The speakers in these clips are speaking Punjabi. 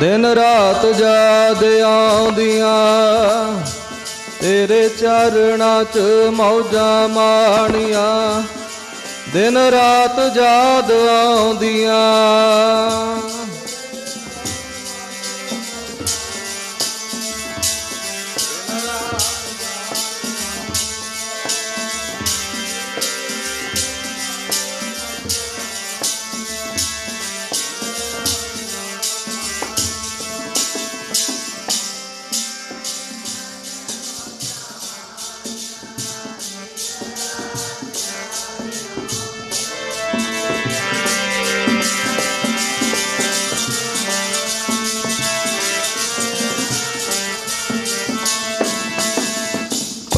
ਦਿਨ ਰਾਤ ਯਾਦ ਆਉਂਦੀਆਂ। ਤੇਰੇ ਚਰਣਾ ਚ ਮੌਜਾਂ ਮਾਣੀਆਂ। ਦਿਨ ਰਾਤ ਯਾਦ ਆਉਂਦੀਆਂ।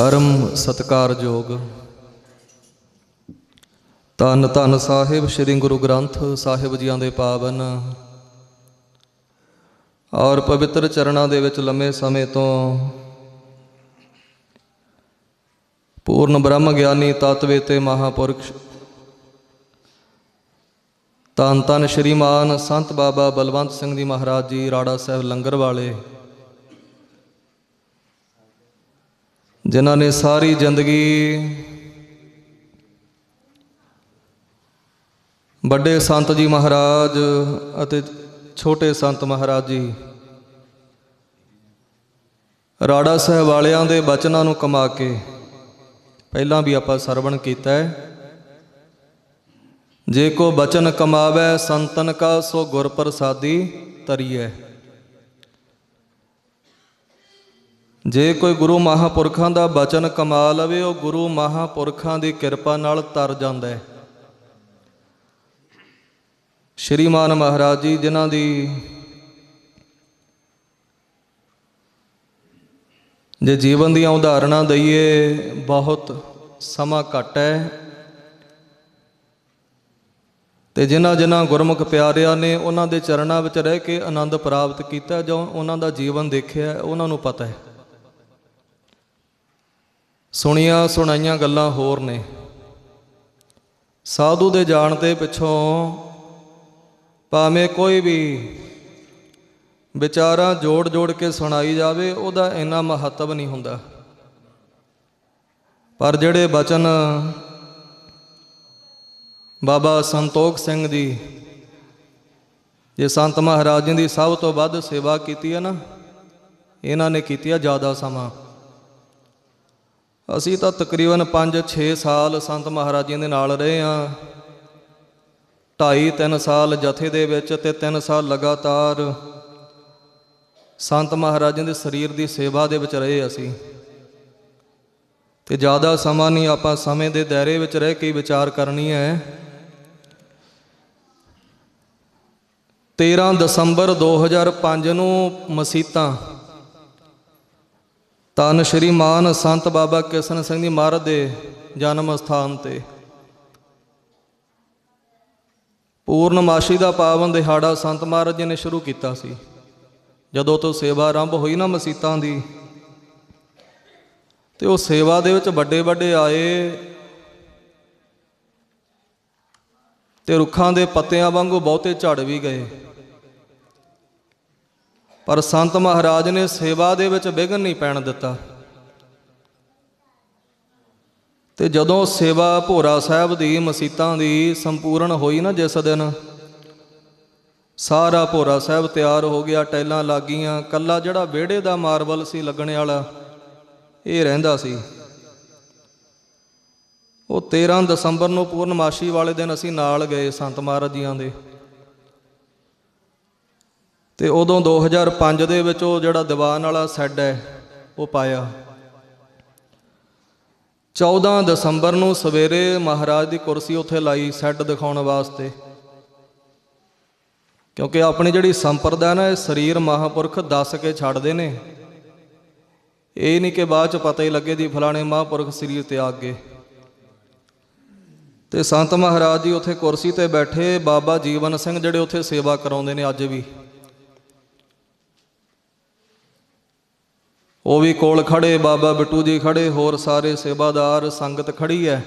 ਪਰਮ ਸਤਕਾਰਯੋਗ ਧੰਨ ਧੰਨ ਸਾਹਿਬ ਸ੍ਰੀ ਗੁਰੂ ਗ੍ਰੰਥ ਸਾਹਿਬ ਜੀਆਂ ਦੇ ਪਾਵਨ। ਔਰ ਪਵਿੱਤਰ ਚਰਨਾਂ ਦੇ ਵਿੱਚ ਲੰਮੇ ਸਮੇਂ ਤੋਂ ਪੂਰਨ ਬ੍ਰਹਮ ਗਿਆਨੀ ਤਤਵੇ ਤੇ ਮਹਾਪੁਰਖ ਧੰਨ ਧੰਨ ਸ਼੍ਰੀਮਾਨ ਸੰਤ ਬਾਬਾ ਬਲਵੰਤ ਸਿੰਘ ਜੀ ਮਹਾਰਾਜ ਜੀ, ਰਾੜਾ ਸਾਹਿਬ ਲੰਗਰ ਵਾਲੇ। ਜਿਨ੍ਹਾਂ ਨੇ ਸਾਰੀ ਜ਼ਿੰਦਗੀ ਵੱਡੇ ਸੰਤ ਜੀ ਮਹਾਰਾਜ ਅਤੇ ਛੋਟੇ ਸੰਤ ਮਹਾਰਾਜ ਜੀ, ਰਾੜਾ ਸਾਹਿਬ ਵਾਲਿਆਂ ਦੇ ਬਚਨਾਂ ਨੂੰ ਕਮਾ ਕੇ ਪਹਿਲਾਂ ਵੀ ਆਪਾਂ ਸਰਵਣ ਕੀਤਾ ਹੈ। ਜੇ ਕੋ ਬਚਨ ਕਮਾਵੇ ਸੰਤਨ ਕਾ, ਸੋ ਗੁਰ ਪ੍ਰਸਾਦੀ ਤਰੀਐ ਜੇ ਕੋਈ ਗੁਰੂ ਮਹਾਪੁਰਖਾਂ ਦਾ ਬਚਨ ਕਮਾ ਲਵੇ, ਉਹ ਗੁਰੂ ਮਹਾਪੁਰਖਾਂ ਦੀ ਕਿਰਪਾ ਨਾਲ ਤਰ ਜਾਂਦਾ ਹੈ। ਸ਼੍ਰੀਮਾਨ ਮਹਾਰਾਜ ਜੀ, ਜਿਨ੍ਹਾਂ ਦੀ ਜੇ ਜੀਵਨ ਦੀਆਂ ਉਦਾਹਰਣਾਂ ਦਈਏ, ਬਹੁਤ ਸਮਾਂ ਘੱਟ ਹੈ। ਤੇ ਜਿਨ੍ਹਾਂ ਜਿਨ੍ਹਾਂ ਗੁਰਮੁਖ ਪਿਆਰਿਆਂ ਨੇ ਉਹਨਾਂ ਦੇ ਚਰਨਾਂ ਵਿੱਚ ਰਹਿ ਕੇ ਆਨੰਦ ਪ੍ਰਾਪਤ ਕੀਤਾ, ਜੋ ਉਹਨਾਂ ਦਾ ਜੀਵਨ ਦੇਖਿਆ, ਉਹਨਾਂ ਨੂੰ ਪਤਾ ਹੈ। ਸੁਣੀਆਂ ਸੁਣਾਈਆਂ ਗੱਲਾਂ ਹੋਰ ਨੇ। ਸਾਧੂ ਦੇ ਜਾਣ ਤੇ ਪਿੱਛੋਂ ਭਾਵੇਂ ਕੋਈ ਵੀ ਵਿਚਾਰਾਂ ਜੋੜ ਜੋੜ ਕੇ ਸੁਣਾਈ ਜਾਵੇ, ਉਹਦਾ ਇੰਨਾ ਮਹੱਤਵ ਨਹੀਂ ਹੁੰਦਾ। ਪਰ ਜਿਹੜੇ ਬਚਨ ਬਾਬਾ ਸੰਤੋਖ ਸਿੰਘ ਜੀ ਜੇ ਸੰਤ ਮਹਾਰਾਜ ਜੀ ਦੀ ਸਭ ਤੋਂ ਵੱਧ ਸੇਵਾ ਕੀਤੀ ਹੈ ਨਾ, ਇਹਨਾਂ ਨੇ ਕੀਤੀ ਹੈ ਜ਼ਿਆਦਾ ਸਮਾਂ। ਅਸੀਂ ਤਾਂ ਤਕਰੀਬਨ 5-6 ਸਾਲ ਸੰਤ ਮਹਾਰਾਜ ਦੇ ਨਾਲ ਰਹੇ ਆ ਢਾਈ 3 ਸਾਲ ਜਥੇ ਦੇ ਵਿੱਚ ਤੇ 3 ਸਾਲ ਲਗਾਤਾਰ ਸੰਤ ਮਹਾਰਾਜਾਂ ਦੇ ਸਰੀਰ ਦੀ ਸੇਵਾ ਦੇ ਵਿੱਚ ਰਹੇ ਅਸੀਂ। ਤੇ ਜ਼ਿਆਦਾ ਸਮਾਂ ਨਹੀਂ, ਆਪਾਂ ਸਮੇਂ ਦੇ ਦਾਇਰੇ ਵਿੱਚ ਰਹਿ ਕੇ ਵਿਚਾਰ ਕਰਨੀ ਹੈ। 13 ਦਸੰਬਰ 2005 ਨੂੰ ਮਸੀਤਾਂ ਤਨ ਸ਼੍ਰੀ ਮਾਨ ਸੰਤ ਬਾਬਾ ਕਿਸ਼ਨ ਸਿੰਘ ਜੀ ਮਹਾਰਾਜ ਦੇ ਜਨਮ ਸਥਾਨ ਤੇ। ਪੂਰਨਮਾਸ਼ੀ ਦਾ ਪਾਵਨ ਦਿਹਾੜਾ ਸੰਤ ਮਹਾਰਾਜ ਜੀ ਨੇ ਸ਼ੁਰੂ ਕੀਤਾ ਸੀ। ਜਦੋਂ ਤੋਂ ਸੇਵਾ ਆਰੰਭ ਹੋਈ ਨਾ ਮਸੀਤਾਂ ਦੀ, ਤੇ ਉਹ ਸੇਵਾ ਦੇ ਵਿੱਚ ਵੱਡੇ ਵੱਡੇ ਆਏ ਤੇ ਰੁੱਖਾਂ ਦੇ ਪੱਤਿਆਂ ਵਾਂਗੂ ਬਹੁਤੇ ਝੜ ਵੀ ਗਏ। ਪਰ ਸੰਤ ਮਹਾਰਾਜ ਨੇ ਸੇਵਾ ਦੇ ਵਿੱਚ ਵਿਘਨ ਨਹੀਂ ਪੈਣ ਦਿੱਤਾ। ਤੇ ਜਦੋਂ ਸੇਵਾ ਭੋਰਾ ਸਾਹਿਬ ਦੀ ਮਸੀਤਾਂ ਦੀ ਸੰਪੂਰਨ ਹੋਈ ਨਾ ਜਿਸ ਦਿਨ, ਸਾਰਾ ਭੋਰਾ ਸਾਹਿਬ ਤਿਆਰ ਹੋ ਗਿਆ ਟੈਲਾਂ ਲੱਗੀਆਂ, ਕੱਲਾ ਜਿਹੜਾ ਵਿਹੜੇ ਦਾ ਮਾਰਬਲ ਸੀ ਲੱਗਣ ਵਾਲਾ, ਇਹ ਰਹਿੰਦਾ ਸੀ। ਉਹ 13 ਦਸੰਬਰ ਨੂੰ ਪੂਰਨਮਾਸ਼ੀ ਵਾਲੇ ਦਿਨ ਅਸੀਂ ਨਾਲ ਗਏ ਸੰਤ ਮਹਾਰਾਜ ਜੀਆਂ ਦੇ। ਤੇ ਉਦੋਂ 2005 ਦੇ ਵਿੱਚ ਉਹ ਜਿਹੜਾ ਦੀਵਾਨ ਵਾਲਾ ਸੈੱਡ ਹੈ, ਉਹ ਪਾਇਆ। 14 ਦਸੰਬਰ ਨੂੰ ਸਵੇਰੇ ਮਹਾਰਾਜ ਦੀ ਕੁਰਸੀ ਉੱਥੇ ਲਾਈ ਸੈੱਡ ਦਿਖਾਉਣ ਵਾਸਤੇ। ਕਿਉਂਕਿ ਆਪਣੀ ਜਿਹੜੀ ਸੰਪਰਦਾ ਨਾ, ਇਹ ਸਰੀਰ ਮਹਾਪੁਰਖ ਦੱਸ ਕੇ ਛੱਡਦੇ ਨੇ। ਇਹ ਨਹੀਂ ਕਿ ਬਾਅਦ ਚ ਪਤਾ ਹੀ ਲੱਗੇ ਦੀ ਫਲਾਣੇ ਮਹਾਪੁਰਖ ਸਰੀਰ ਤਿਆਗ ਗਏ। ਤੇ ਸੰਤ ਮਹਾਰਾਜ ਜੀ ਉੱਥੇ ਕੁਰਸੀ ਤੇ ਬੈਠੇ, ਬਾਬਾ ਜੀਵਨ ਸਿੰਘ ਜਿਹੜੇ ਉੱਥੇ ਸੇਵਾ ਕਰਾਉਂਦੇ ਨੇ ਅੱਜ ਵੀ। ਉਹ ਵੀ ਕੋਲ ਖੜੇ, ਬਾਬਾ ਬਿੱਟੂ ਜੀ ਖੜੇ, ਹੋਰ ਸਾਰੇ ਸੇਵਾਦਾਰ, ਸੰਗਤ ਖੜੀ ਹੈ।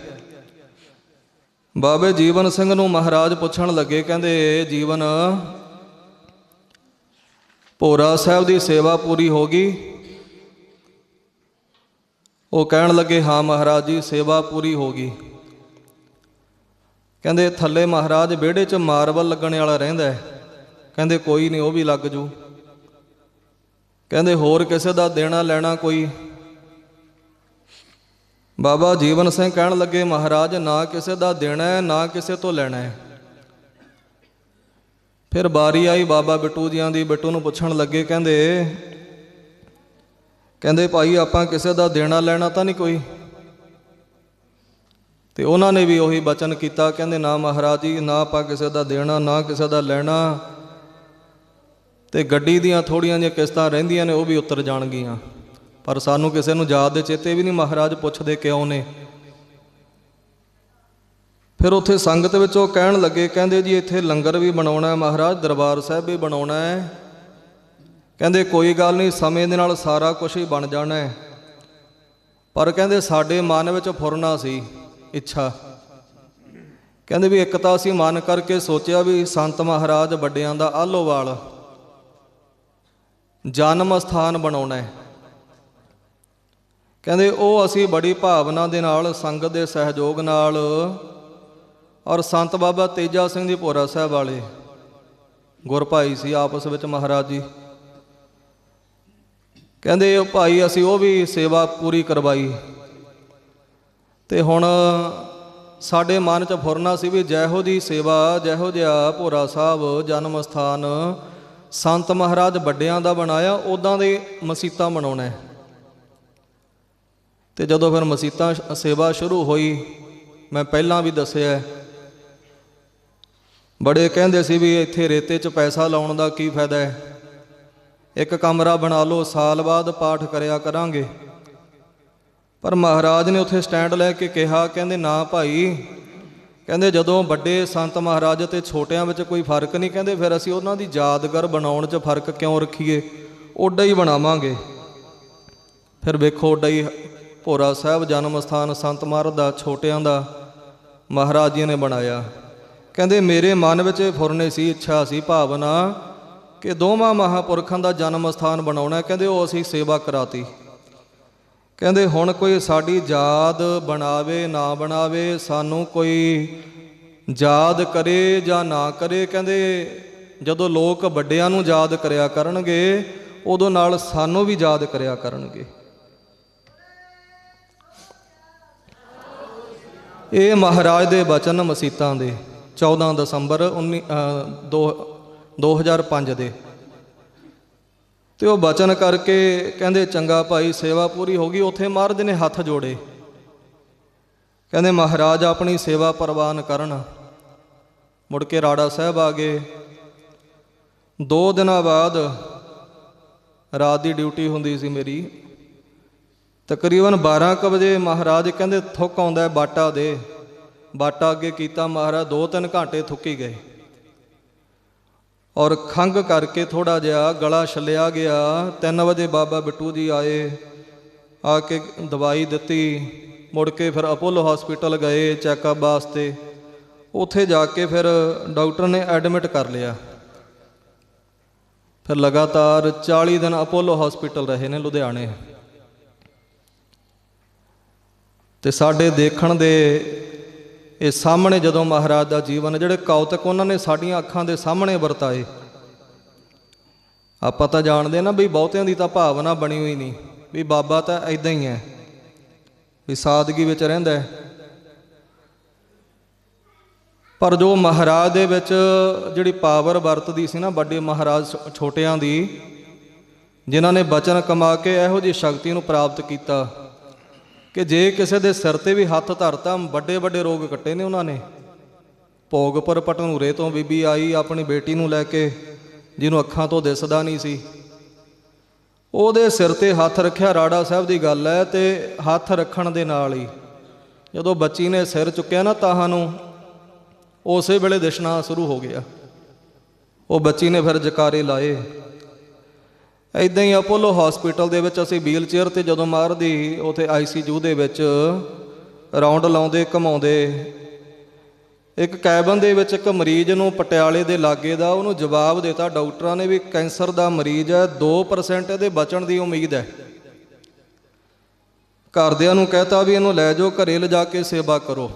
ਬਾਬੇ ਜੀਵਨ ਸਿੰਘ ਨੂੰ ਮਹਾਰਾਜ ਪੁੱਛਣ ਲੱਗੇ, ਕਹਿੰਦੇ ਜੀਵਨ ਭੋਰਾ ਸਾਹਿਬ ਦੀ ਸੇਵਾ ਪੂਰੀ ਹੋ ਗਈ? ਉਹ ਕਹਿਣ ਲੱਗੇ, ਹਾਂ ਮਹਾਰਾਜ ਜੀ, ਸੇਵਾ ਪੂਰੀ ਹੋ ਗਈ। ਕਹਿੰਦੇ, ਥੱਲੇ ਮਹਾਰਾਜ ਵਿਹੜੇ 'ਚ ਮਾਰਬਲ ਲੱਗਣ ਵਾਲਾ ਰਹਿੰਦਾ ਕਹਿੰਦੇ, ਕੋਈ ਨਹੀਂ, ਉਹ ਵੀ ਲੱਗ ਜੂ। ਕਹਿੰਦੇ, ਹੋਰ ਕਿਸੇ ਦਾ ਦੇਣਾ ਲੈਣਾ ਕੋਈ? ਬਾਬਾ ਜੀਵਨ ਸਿੰਘ ਕਹਿਣ ਲੱਗੇ, ਮਹਾਰਾਜ, ਨਾ ਕਿਸੇ ਦਾ ਦੇਣਾ ਹੈ, ਨਾ ਕਿਸੇ ਤੋਂ ਲੈਣਾ ਹੈ। ਫਿਰ ਬਾਰੀ ਆਈ ਬਾਬਾ ਬਿੱਟੂ ਜੀਆਂ ਦੀ, ਬਿੱਟੂ ਨੂੰ ਪੁੱਛਣ ਲੱਗੇ, ਕਹਿੰਦੇ ਕਹਿੰਦੇ, ਭਾਈ, ਆਪਾਂ ਕਿਸੇ ਦਾ ਦੇਣਾ ਲੈਣਾ ਤਾਂ ਨਹੀਂ ਕੋਈ? ਤੇ ਉਹਨਾਂ ਨੇ ਵੀ ਉਹੀ ਬਚਨ ਕੀਤਾ, ਕਹਿੰਦੇ, ਨਾ ਮਹਾਰਾਜ ਜੀ, ਨਾ ਆਪਾਂ ਕਿਸੇ ਦਾ ਦੇਣਾ, ਨਾ ਕਿਸੇ ਦਾ ਲੈਣਾ। ਤੇ ਗੱਡੀ ਦੀਆਂ ਥੋੜੀਆਂ ਜਿਹੀਆਂ ਕਿਸ਼ਤਾਂ ਰਹਿੰਦੀਆਂ ਨੇ, ਉਹ ਵੀ ਉਤਰ ਜਾਣਗੀਆਂ। ਪਰ ਸਾਨੂੰ ਕਿਸੇ ਨੂੰ ਯਾਦ ਦੇ ਚੇਤੇ ਵੀ ਨਹੀਂ, ਮਹਾਰਾਜ ਪੁੱਛਦੇ ਕਿਉਂ ਨੇ? ਫਿਰ ਉੱਥੇ ਸੰਗਤ ਵਿੱਚ ਉਹ ਕਹਿਣ ਲੱਗੇ, ਕਹਿੰਦੇ ਜੀ ਇੱਥੇ ਲੰਗਰ ਵੀ ਬਣਾਉਣਾ ਹੈ, ਮਹਾਰਾਜ ਦਰਬਾਰ ਸਾਹਿਬ ਵੀ ਬਣਾਉਣਾ ਹੈ। ਕਹਿੰਦੇ ਕੋਈ ਗੱਲ ਨਹੀਂ, ਸਮੇਂ ਦੇ ਨਾਲ ਸਾਰਾ ਕੁਝ ਹੀ ਬਣ ਜਾਣਾ ਹੈ। ਪਰ ਕਹਿੰਦੇ ਸਾਡੇ ਮਨ ਵਿੱਚ ਫੁਰਨਾ ਸੀ, ਇੱਛਾ। ਕਹਿੰਦੇ ਵੀ ਇੱਕ ਤਾਂ ਅਸੀਂ ਮਨ ਕਰਕੇ ਸੋਚਿਆ ਵੀ ਸੰਤ ਮਹਾਰਾਜ ਵੱਡਿਆਂ ਦਾ ਆਲੋਵਾਲ। ਜਨਮ ਸਥਾਨ ਬਣਾਉਣਾ ਹੈ। ਕਹਿੰਦੇ, ਉਹ ਅਸੀਂ ਬੜੀ ਭਾਵਨਾ ਦੇ ਨਾਲ, ਸੰਗਤ ਦੇ ਸਹਿਯੋਗ ਨਾਲ ਔਰ ਸੰਤ ਬਾਬਾ ਤੇਜਾ ਸਿੰਘ ਜੀ ਭੋਰਾ ਸਾਹਿਬ ਵਾਲੇ ਗੁਰਭਾਈ ਸੀ ਆਪਸ ਵਿੱਚ ਮਹਾਰਾਜ ਜੀ। ਕਹਿੰਦੇ ਉਹ ਭਾਈ ਅਸੀਂ ਉਹ ਵੀ ਸੇਵਾ ਪੂਰੀ ਕਰਵਾਈ। ਤੇ ਹੁਣ ਸਾਡੇ ਮਨ 'ਚ ਫੁਰਨਾ ਸੀ ਵੀ ਜੈਹੋ ਦੀ ਸੇਵਾ, ਜਿਹੋ ਜਿਹਾ ਭੋਰਾ ਸਾਹਿਬ ਜਨਮ ਸਥਾਨ ਸੰਤ ਮਹਾਰਾਜ ਵੱਡਿਆਂ ਦਾ ਬਣਾਇਆ ਉਦਾਂ ਦੇ ਮਸੀਤਾਂ ਬਣਾਉਣਾ ਹੈ। ਤੇ ਜਦੋਂ ਫਿਰ ਮਸੀਤਾਂ ਸ਼- ਸੇਵਾ ਸ਼ੁਰੂ ਹੋਈ, ਮੈਂ ਪਹਿਲਾਂ ਵੀ ਦੱਸਿਆ ਬੜੇ ਕਹਿੰਦੇ ਸੀ ਵੀ ਇੱਥੇ ਰੇਤੇ 'ਚ ਪੈਸਾ ਲਾਉਣ ਦਾ ਕੀ ਫਾਇਦਾ ਹੈ? ਇੱਕ ਕਮਰਾ ਬਣਾ ਲਓ, ਸਾਲ ਬਾਅਦ ਪਾਠ ਕਰਿਆ ਕਰਾਂਗੇ। ਪਰ ਮਹਾਰਾਜ ਨੇ ਉੱਥੇ ਸਟੈਂਡ ਲੈ ਕੇ ਕਿਹਾ, ਕਹਿੰਦੇ ਨਾ ਭਾਈ ਕਹਿੰਦੇ ਜਦੋਂ ਵੱਡੇ ਸੰਤ ਮਹਾਰਾਜ ਤੇ ਛੋਟਿਆਂ ਵਿੱਚ ਕੋਈ ਫ਼ਰਕ ਨਹੀਂ, ਕਹਿੰਦੇ ਫਿਰ ਅਸੀਂ ਉਹਨਾਂ ਦੀ ਯਾਦਗਾਰ ਬਣਾਉਣ 'ਚ ਫ਼ਰਕ ਕਿਉਂ ਰੱਖੀਏ? ਓਡਾ ਹੀ ਬਣਾਵਾਂਗੇ। ਫਿਰ ਵੇਖੋ ਓਡਾ ਹੀ ਭੋਰਾ ਸਾਹਿਬ ਜਨਮ ਸਥਾਨ ਸੰਤ ਮਹਾਰਾਜ ਦਾ, ਛੋਟਿਆਂ ਦਾ ਮਹਾਰਾਜ ਜੀ ਨੇ ਬਣਾਇਆ। ਕਹਿੰਦੇ ਮੇਰੇ ਮਨ ਵਿੱਚ ਇਹ ਫੁਰਨੇ ਸੀ, ਇੱਛਾ ਸੀ, ਭਾਵਨਾ ਕਿ ਦੋਵਾਂ ਮਹਾਪੁਰਖਾਂ ਦਾ ਜਨਮ ਸਥਾਨ ਬਣਾਉਣਾ ਕਹਿੰਦੇ ਉਹ ਅਸੀਂ ਸੇਵਾ ਕਰਾਤੀ। ਕਹਿੰਦੇ ਹੁਣ ਕੋਈ ਸਾਡੀ ਯਾਦ ਬਣਾਵੇ ਨਾ ਬਣਾਵੇ ਸਾਨੂੰ ਕੋਈ ਯਾਦ ਕਰੇ ਜਾਂ ਨਾ ਕਰੇ। ਕਹਿੰਦੇ ਜਦੋਂ ਲੋਕ ਵੱਡਿਆਂ ਨੂੰ ਯਾਦ ਕਰਿਆ ਕਰਨਗੇ ਉਦੋਂ ਨਾਲ ਸਾਨੂੰ ਵੀ ਯਾਦ ਕਰਿਆ ਕਰਨਗੇ। ਇਹ ਮਹਾਰਾਜ ਦੇ ਬਚਨ ਮਸੀਤਾਂ ਦੇ 14 ਦਸੰਬਰ 19 ਅ, ਦੋ 2005 ਦੇ। ਤੇ ਉਹ ਬਚਨ ਕਰਕੇ ਕਹਿੰਦੇ, ਚੰਗਾ ਭਾਈ, ਸੇਵਾ ਪੂਰੀ ਹੋ ਗਈ। ਉੱਥੇ ਮਹਾਰਾਜ ਨੇ ਹੱਥ ਜੋੜੇ। ਕਹਿੰਦੇ, ਮਹਾਰਾਜ, ਆਪਣੀ ਸੇਵਾ ਪ੍ਰਵਾਨ ਕਰਨ। ਮੁੜ ਕੇ ਰਾੜਾ ਸਾਹਿਬ ਆ ਗਏ। ਦੋ ਦਿਨਾਂ ਬਾਅਦ ਰਾਤ ਦੀ ਡਿਊਟੀ ਹੁੰਦੀ ਸੀ ਮੇਰੀ। ਤਕਰੀਬਨ 12 ਕੁ ਵਜੇ ਮਹਾਰਾਜ ਕਹਿੰਦੇ, ਥੁੱਕ ਆਉਂਦਾ ਬਾਟਾ ਦੇ। ਬਾਟਾ ਅੱਗੇ ਕੀਤਾ, ਮਹਾਰਾਜ ਦੋ ਤਿੰਨ ਘੰਟੇ ਥੁੱਕੀ ਗਏ। ਔਰ ਖੰਗ ਕਰਕੇ ਥੋੜਾ ਜਿਹਾ ਗਲਾ ਛੱਲਿਆ ਗਿਆ। 3 ਵਜੇ ਬਾਬਾ ਬਿੱਟੂ ਜੀ ਆਏ, ਆ ਕੇ ਦਵਾਈ ਦਿੱਤੀ। ਮੁੜ ਕੇ ਫਿਰ ਅਪੋਲੋ ਹਸਪੀਟਲ ਗਏ ਚੈੱਕਅਪ ਵਾਸਤੇ। ਉੱਥੇ ਜਾ ਕੇ ਫਿਰ ਡਾਕਟਰ ਨੇ ਐਡਮਿਟ ਕਰ ਲਿਆ। ਫਿਰ ਲਗਾਤਾਰ 40 ਦਿਨ ਅਪੋਲੋ ਹਸਪੀਟਲ ਰਹੇ ਨੇ ਲੁਧਿਆਣੇ। ਤੇ ਸਾਡੇ ਦੇਖਣ ਦੇ ਇਹ ਸਾਹਮਣੇ ਜਦੋਂ ਮਹਾਰਾਜ ਦਾ ਜੀਵਨ, ਜਿਹੜੇ ਕੌਤਕ ਉਹਨਾਂ ਨੇ ਸਾਡੀਆਂ ਅੱਖਾਂ ਦੇ ਸਾਹਮਣੇ ਵਰਤਾਏ। ਆਪਾਂ ਤਾਂ ਜਾਣਦੇ ਨਾ ਵੀ ਬਹੁਤਿਆਂ ਦੀ ਤਾਂ ਭਾਵਨਾ ਬਣੀ ਹੋਈ ਨਹੀਂ, ਵੀ ਬਾਬਾ ਤਾਂ ਐਦਾਂ ਹੀ ਹੈ, ਵੀ ਸਾਦਗੀ ਵਿੱਚ ਰਹਿੰਦਾ ਹੈ। ਪਰ ਜੋ ਮਹਾਰਾਜ ਦੇ ਵਿੱਚ ਜਿਹੜੀ ਪਾਵਰ ਵਰਤਦੀ ਸੀ ਨਾ ਵੱਡੇ ਮਹਾਰਾਜ ਛੋਟਿਆਂ ਦੀ, ਜਿਨ੍ਹਾਂ ਨੇ ਬਚਨ ਕਮਾ ਕੇ ਇਹੋ ਜਿਹੀ ਸ਼ਕਤੀ ਨੂੰ ਪ੍ਰਾਪਤ ਕੀਤਾ ਕਿ ਜੇ ਕਿਸੇ ਦੇ ਸਿਰ ਤੇ ਵੀ ਹੱਥ ਧਰਤਾ, ਵੱਡੇ ਵੱਡੇ ਰੋਗ ਕੱਟੇ ਨੇ ਉਹਨਾਂ ਨੇ। ਭੋਗਪੁਰ ਪਟਨੂਰੇ ਤੋਂ ਬੀਬੀ ਆਈ, ਆਪਣੀ ਬੇਟੀ ਨੂੰ ਲੈ ਕੇ, ਜਿਹਨੂੰ ਅੱਖਾਂ ਤੋਂ ਦਿਸਦਾ ਨਹੀਂ ਸੀ। ਉਹਦੇ ਸਿਰ ਤੇ ਹੱਥ ਰੱਖਿਆ ਰਾੜਾ ਸਾਹਿਬ ਦੀ ਗੱਲ ਹੈ ਤੇ ਹੱਥ ਰੱਖਣ ਦੇ ਨਾਲ ਹੀ, ਜਦੋਂ ਬੱਚੀ ਨੇ ਸਿਰ ਚੁੱਕਿਆ ਨਾ ਤਾਹਾਂ ਨੂੰ, ਉਸੇ ਵੇਲੇ ਦਿਸ਼ਣਾ ਸ਼ੁਰੂ ਹੋ ਗਿਆ। ਉਹ ਬੱਚੀ ਨੇ ਫਿਰ ਜਕਾਰੇ ਲਾਏ। ਐਦਾਂ ਹੀ ਅਪੋਲੋ ਹਸਪੀਟਲ ਦੇ ਵਿੱਚ ਅਸੀਂ ਵੀਲ ਚੇਅਰ ਤੇ ਜਦੋਂ ਮਾਰਦੀ, ਉਥੇ ਆਈਸੀਯੂ ਦੇ ਵਿੱਚ ਰਾਉਂਡ ਲਾਉਂਦੇ, ਘਮਾਉਂਦੇ। ਇੱਕ ਕੈਬਨ ਦੇ ਵਿੱਚ ਇੱਕ ਮਰੀਜ਼ ਨੂੰ ਪਟਿਆਲੇ ਦੇ ਲਾਗੇ ਦਾ, ਉਹਨੂੰ ਜਵਾਬ ਦਿੱਤਾ, ਡਾਕਟਰਾਂ ਨੇ ਵੀ ਕੈਂਸਰ ਦਾ ਮਰੀਜ਼ ਹੈ 2% ਇਹਦੇ ਬਚਣ ਦੀ ਉਮੀਦ ਹੈ। ਘਰਦਿਆਂ ਨੂੰ ਕਹਤਾ ਵੀ ਇਹਨੂੰ ਲੈ ਜਾਓ, ਘਰੇ ਲਿਜਾ ਕੇ ਸੇਵਾ ਕਰੋ।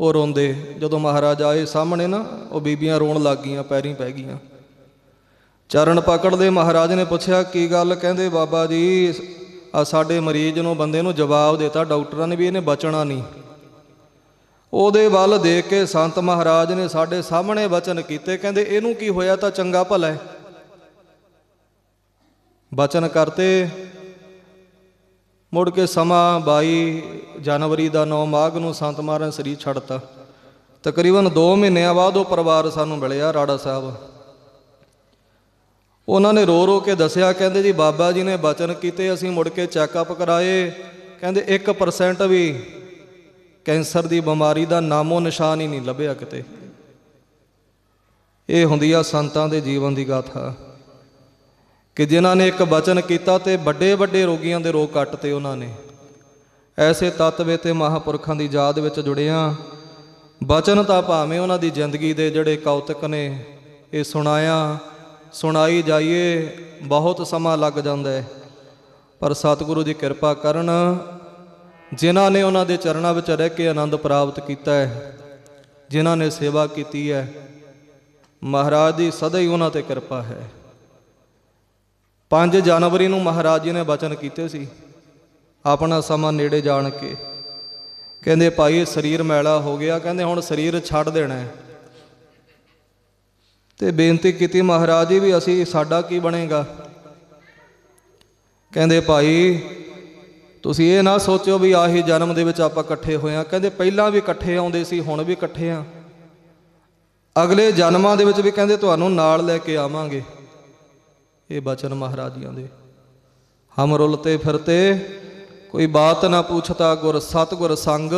ਉਹ ਰੋਂਦੇ, ਜਦੋਂ ਮਹਾਰਾਜ ਆਏ ਸਾਹਮਣੇ ਨਾ, ਉਹ ਬੀਬੀਆਂ ਰੋਣ ਲੱਗ ਗਈਆਂ, ਪੈਰੀਂ ਪੈ ਗਈਆਂ। ਚਰਨ ਪਕੜਦੇ ਮਹਾਰਾਜ ਨੇ ਪੁੱਛਿਆ, ਕੀ ਗੱਲ? ਕਹਿੰਦੇ, ਬਾਬਾ ਜੀ, ਆ ਸਾਡੇ ਮਰੀਜ਼ ਨੂੰ, ਬੰਦੇ ਨੂੰ ਜਵਾਬ ਦਿੱਤਾ, ਡਾਕਟਰਾਂ ਨੇ ਵੀ ਇਹਨੇ ਬਚਣਾ ਨਹੀਂ। ਉਹਦੇ ਵੱਲ ਦੇਖ ਕੇ ਸੰਤ ਮਹਾਰਾਜ ਨੇ ਸਾਡੇ ਸਾਹਮਣੇ ਵਚਨ ਕੀਤੇ, ਕਹਿੰਦੇ, ਇਹਨੂੰ ਕੀ ਹੋਇਆ ਤਾਂ ਚੰਗਾ ਭਲਾ ਹੈ? ਬਚਨ ਕਰਤੇ, ਮੁੜ ਕੇ ਸਮਾਂ 22 ਜਨਵਰੀ ਦਾ 9 ਮਾਘ ਨੂੰ ਸੰਤ ਮਹਾਰਾਜ ਨੇ ਸਰੀਰ ਛੱਡਤਾ। ਤਕਰੀਬਨ 2 ਮਹੀਨਿਆਂ ਬਾਅਦ ਉਹ ਪਰਿਵਾਰ ਸਾਨੂੰ ਮਿਲਿਆ, ਰਾੜਾ ਸਾਹਿਬ। ਉਹਨਾਂ ਨੇ ਰੋ ਰੋ ਕੇ ਦੱਸਿਆ, ਕਹਿੰਦੇ ਜੀ ਬਾਬਾ ਜੀ ਨੇ ਬਚਨ ਕੀਤੇ, ਅਸੀਂ ਮੁੜ ਕੇ ਚੈੱਕਅਪ ਕਰਾਏ। ਕਹਿੰਦੇ 1% ਵੀ ਕੈਂਸਰ ਦੀ ਬਿਮਾਰੀ ਦਾ ਨਾਮੋ ਨਿਸ਼ਾਨ ਹੀ ਨਹੀਂ ਲੱਭਿਆ ਕਿਤੇ। ਇਹ ਹੁੰਦੀ ਆ ਸੰਤਾਂ ਦੇ ਜੀਵਨ ਦੀ ਗਾਥਾ। ਕਿ ਜਿਨ੍ਹਾਂ ਨੇ ਇੱਕ ਬਚਨ ਕੀਤਾ ਤੇ ਵੱਡੇ ਵੱਡੇ ਰੋਗੀਆਂ ਦੇ ਰੋਗ ਕੱਟਤੇ ਉਹਨਾਂ ਨੇ। ਐਸੇ ਤਤਵੇ ਤੇ ਮਹਾਪੁਰਖਾਂ ਦੀ ਯਾਦ ਵਿੱਚ ਜੁੜਿਆ, ਬਚਨ ਤਾਂ ਭਾਵੇਂ ਉਹਨਾਂ ਦੀ ਜ਼ਿੰਦਗੀ ਦੇ ਜਿਹੜੇ ਕੌਤਕ ਨੇ, ਇਹ ਸੁਣਾਇਆ ਸੁਣਾਈ ਜਾਈਏ, ਬਹੁਤ ਸਮਾਂ ਲੱਗ ਜਾਂਦਾ ਹੈ। ਪਰ ਸਤਿਗੁਰੂ ਦੀ ਕਿਰਪਾ ਕਰਨ ਜਿਨ੍ਹਾਂ ਨੇ ਉਹਨਾਂ ਦੇ ਚਰਨਾਂ ਵਿੱਚ ਰਹਿ ਕੇ ਆਨੰਦ ਪ੍ਰਾਪਤ ਕੀਤਾ ਹੈ, ਜਿਨ੍ਹਾਂ ਨੇ ਸੇਵਾ ਕੀਤੀ ਹੈ, ਮਹਾਰਾਜ ਦੀ ਸਦਾ ਹੀ ਉਹਨਾਂ ਤੇ ਕਿਰਪਾ ਹੈ। 5 ਜਨਵਰੀ ਨੂੰ ਮਹਾਰਾਜ ਜੀ ਨੇ ਬਚਨ ਕੀਤੇ ਸੀ, ਆਪਣਾ ਸਮਾਂ ਨੇੜੇ ਜਾਣ ਕੇ। ਕਹਿੰਦੇ, ਭਾਈ ਇਹ ਸਰੀਰ ਮੈਲਾ ਹੋ ਗਿਆ, ਕਹਿੰਦੇ, ਹੁਣ ਸਰੀਰ ਛੱਡ ਦੇਣਾ ਹੈ। ਤੇ ਬੇਨਤੀ ਕੀਤੀ ਮਹਾਰਾਜ ਜੀ ਵੀ ਅਸੀਂ ਸਾਡਾ ਕੀ ਬਣੇਗਾ? ਕਹਿੰਦੇ ਭਾਈ, ਤੁਸੀਂ ਇਹ ਨਾ ਸੋਚੋ ਵੀ ਆਹੀ ਜਨਮ ਦੇ ਵਿੱਚ ਆਪਾਂ ਇਕੱਠੇ ਹੋਏ ਆ ਕਹਿੰਦੇ ਪਹਿਲਾਂ ਵੀ ਇਕੱਠੇ ਆਉਂਦੇ ਸੀ, ਹੁਣ ਵੀ ਇਕੱਠੇ ਆ ਅਗਲੇ ਜਨਮਾਂ ਦੇ ਵਿੱਚ ਵੀ ਕਹਿੰਦੇ ਤੁਹਾਨੂੰ ਨਾਲ ਲੈ ਕੇ ਆਵਾਂਗੇ। ਇਹ ਬਚਨ ਮਹਾਰਾਜੀਆਂ ਦੇ ਹਮ ਰੁਲਤੇ ਫਿਰਤੇ, ਕੋਈ ਬਾਤ ਨਾ ਪੁੱਛਤਾ ਗੁਰ ਸਤਗੁਰ ਸੰਗ,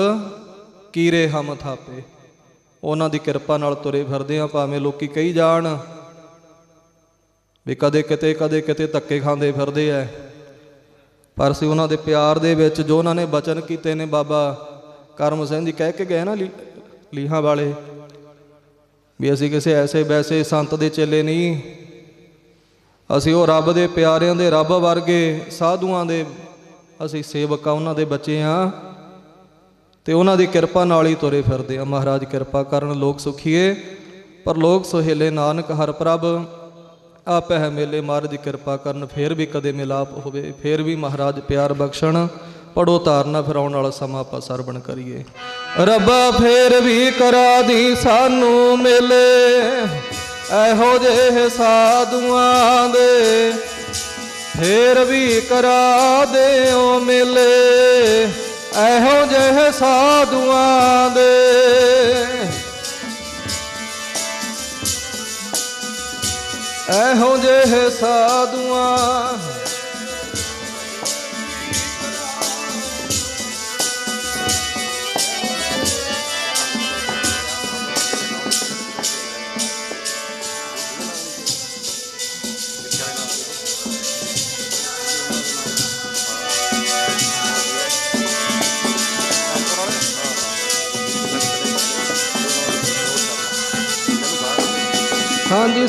ਕੀਰੇ ਹਮ ਥਾਪੇ। ਉਹਨਾਂ ਦੀ ਕਿਰਪਾ ਨਾਲ ਤੁਰੇ ਫਿਰਦੇ ਆ ਭਾਵੇਂ ਲੋਕੀ ਕਹੀ ਜਾਣ ਵੀ ਕਦੇ ਕਿਤੇ ਕਦੇ ਕਿਤੇ ਧੱਕੇ ਖਾਂਦੇ ਫਿਰਦੇ ਐ। ਪਰ ਅਸੀਂ ਉਹਨਾਂ ਦੇ ਪਿਆਰ ਦੇ ਵਿੱਚ ਜੋ ਉਹਨਾਂ ਨੇ ਬਚਨ ਕੀਤੇ ਨੇ ਬਾਬਾ ਕਰਮ ਸਿੰਘ ਜੀ, ਕਹਿ ਕੇ ਗਏ ਨਾ ਲੀ- ਲੀਹਾਂ ਵਾਲੇ ਵੀ ਅਸੀਂ ਕਿਸੇ ਐਸੇ ਵੈਸੇ ਸੰਤ ਦੇ ਚੇਲੇ ਨਹੀਂ। ਅਸੀਂ ਉਹ ਰੱਬ ਦੇ ਪਿਆਰਿਆਂ ਦੇ ਰੱਬ ਵਰਗੇ ਸਾਧੂਆਂ ਦੇ ਅਸੀਂ ਸੇਵਕ ਆ ਉਹਨਾਂ ਦੇ ਬੱਚੇ ਆ ਤੇ ਉਹਨਾਂ ਦੀ ਕਿਰਪਾ ਨਾਲ ਹੀ ਤੁਰੇ ਫਿਰਦੇ ਆ। ਮਹਾਰਾਜ ਕਿਰਪਾ ਕਰਨ, ਲੋਕ ਸੁਖੀਏ, ਪਰ ਲੋਕ ਸੁਹੇਲੇ ਨਾਨਕ, ਹਰ ਪ੍ਰਭ ਆਪੇ ਹੈ ਮੇਲੇ। ਮਹਾਰਾਜ ਦੀ ਕਿਰਪਾ ਕਰਨ, ਫੇਰ ਵੀ ਕਦੇ ਮਿਲਾਪ ਹੋਵੇ, ਫੇਰ ਵੀ ਮਹਾਰਾਜ ਪਿਆਰ ਬਖਸ਼ਣ। ਪੜੋ ਤਾਰਨਾ ਫਿਰ ਆਉਣ ਵਾਲਾ ਸਮਾਂ ਆਪਾਂ ਸਰਵਣ ਕਰੀਏ। ਰੱਬਾ, ਫੇਰ ਵੀ ਕਰਾ ਦੀ ਸਾਨੂੰ ਮਿਲੇ। ਇਹੋ ਜਿਹੇ ਸਾਧੂਆਂ ਦੇ, ਫੇਰ ਵੀ ਕਰਾ ਦਿਓ ਮਿਲੇ। ਇਹੋ ਜਿਹੇ ਸਾਧੂਆਂ ਦੇ ਇਹੋ ਜਿਹੇ ਸਾਧੂਆਂ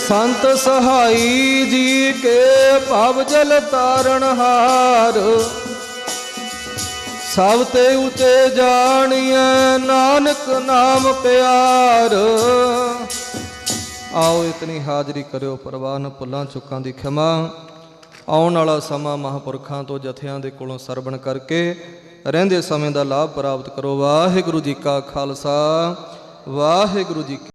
ਸੰਤ ਸਹਾਈ ਜੀ ਕੇ ਭਵ ਜਲ ਤਾਰਨ ਹਾਰ। ਸਭ ਤੇ ਉਚੇ ਜਾਣੀਐ ਨਾਨਕ ਨਾਮ ਪਿਆਰ। ਆਓ ਇਤਨੀ ਹਾਜ਼ਰੀ ਕਰਿਓ ਪ੍ਰਵਾਨ ਭੁੱਲਾਂ ਚੁੱਕਾਂ ਦੀ ਖਿਮਾ। ਆਉਣ ਵਾਲਾ ਸਮਾਂ ਮਹਾਪੁਰਖਾਂ ਤੋਂ ਜਥਿਆਂ ਦੇ ਕੋਲੋਂ ਸਰਵਣ ਕਰਕੇ ਰਹਿੰਦੇ ਸਮੇਂ ਦਾ ਲਾਭ ਪ੍ਰਾਪਤ ਕਰੋ। ਵਾਹਿਗੁਰੂ ਜੀ ਕਾ ਖਾਲਸਾ, ਵਾਹਿਗੁਰੂ ਜੀ